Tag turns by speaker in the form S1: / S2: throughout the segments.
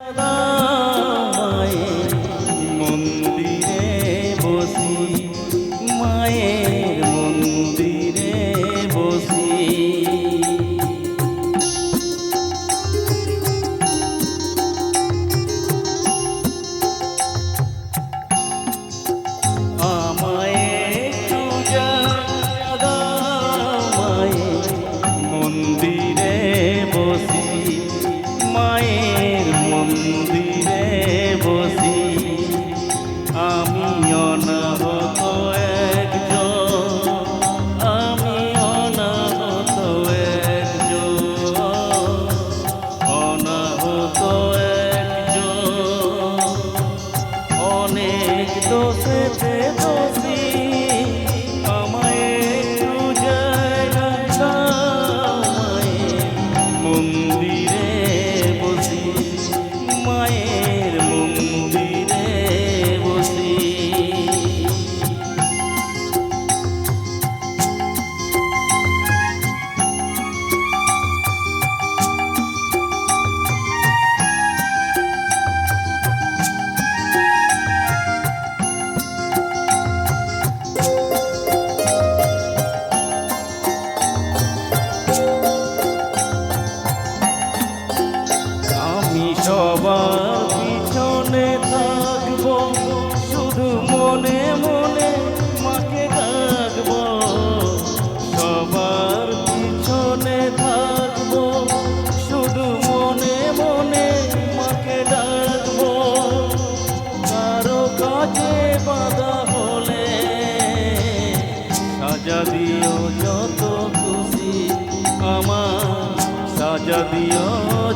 S1: মায়ের আমি অনাহত সবার পিছনে থাকব শুধু মনে মনে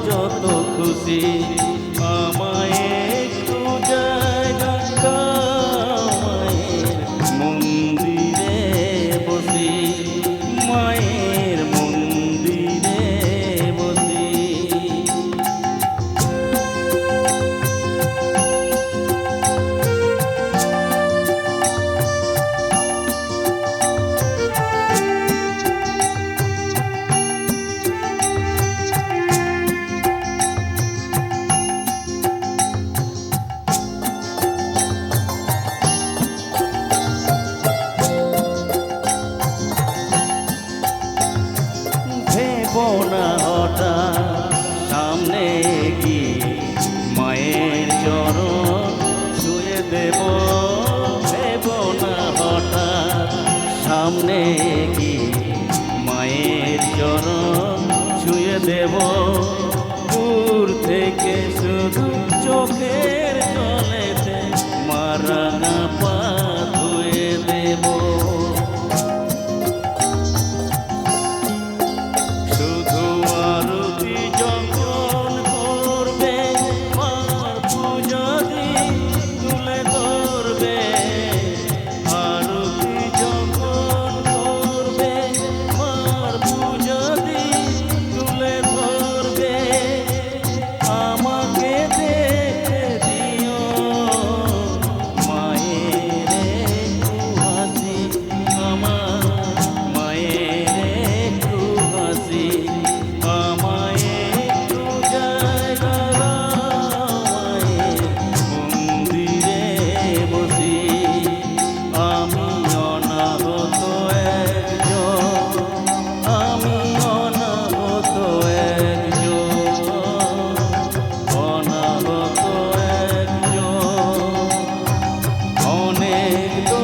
S1: যত খুশি আমায় একটু জায়গা ভেব না হঠাৎ সামনে গিয়ে মায়ের চরণ ছুঁয়ে দেব ভেব না হঠাৎ সামনে গিয়ে মায়ের চরণ ছুঁয়ে দেব। দূর থেকে শুধু চোখের অনেক